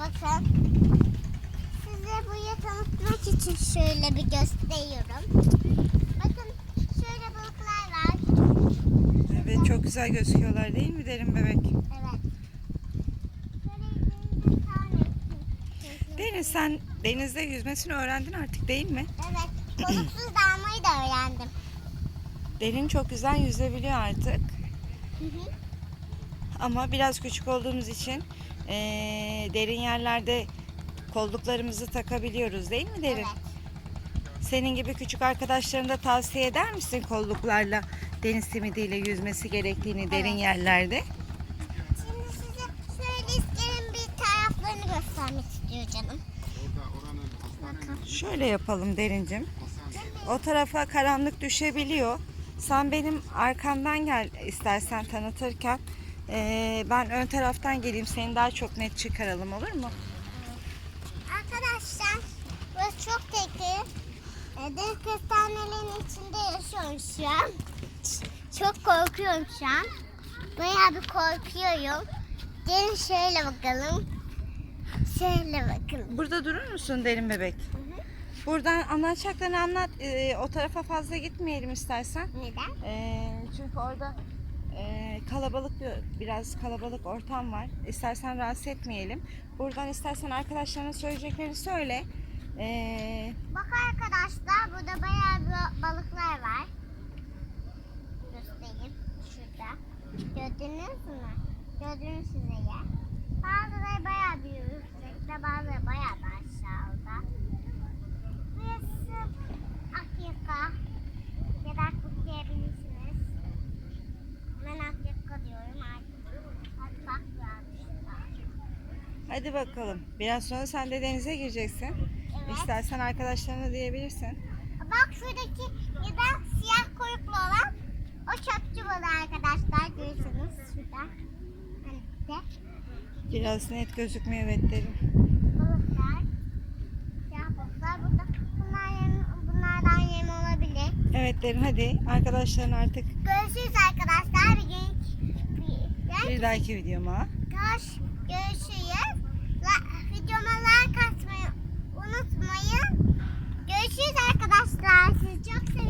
Bakın. Size burayı tanıtmak için şöyle bir gösteriyorum. Bakın şöyle balıklar var. Evet çok güzel gözüküyorlar değil mi derin bebek? Evet. Derin sen denizde yüzmesini öğrendin artık değil mi? Evet. Koluksuz dalmayı da öğrendim. Derin çok güzel yüzebiliyor artık. Hı hı. Ama biraz küçük olduğumuz için eee, derin yerlerde kolluklarımızı takabiliyoruz değil mi derin? Evet. Senin gibi küçük arkadaşlarına da tavsiye eder misin kolluklarla deniz simidiyle yüzmesi gerektiğini derin Evet. yerlerde? Şimdi size şöyle iskelenin bir taraflarını göstermek istiyor canım. Şöyle yapalım derincim. O tarafa karanlık düşebiliyor. Sen benim arkamdan gel istersen tanıtırken. Eee, ben ön taraftan geleyim. Seni daha çok net çıkaralım olur mu? Arkadaşlar burası çok tehlikeli. E, Deniz kestanelerinin içinde yaşıyorum şu an. Çok korkuyorum şu an. Bayağı bir korkuyorum. Gelin şöyle bakalım. Şöyle bakın. Burada durur musun derin bebek? Buradan anlatacaklarını anlat. Eee, o tarafa fazla gitmeyelim istersen. Neden? Eee, çünkü orada eee, kalabalık bir, biraz kalabalık ortam var. İstersen rahatsız etmeyelim. Buradan istersen arkadaşlarına söyleyeceklerini söyle. Eee, Bak arkadaşlar burada bayağı bir balıklar var. Göstereyim şurada. Gördünüz mü? Gördünüz size ya. Bazıları bayağı bir yüksekte bazıları bayağı da aşağıda. Burası Afrika. Ya da Akbuk diyebilirsiniz. Ben Afrika diyorum artık. Hadi bak birazcık hadi bakalım. Biraz sonra sen de denize gireceksin. Evet. İstersen arkadaşlarına diyebilirsin. Bak şuradaki ya da siyah kuyruklu olan o çöpçü balığı arkadaşlar görürsünüz şurada. Hani de Biraz net gözükmüyor evet derin. balıklar. Siyah balıklar burada. Bunlar yem, bunlardan yem olabilir. Evet derin hadi. Arkadaşların artık Görüşürüz arkadaşlar. Bir gün bir, bir dahaki videoma. Görüş, görüşürüz.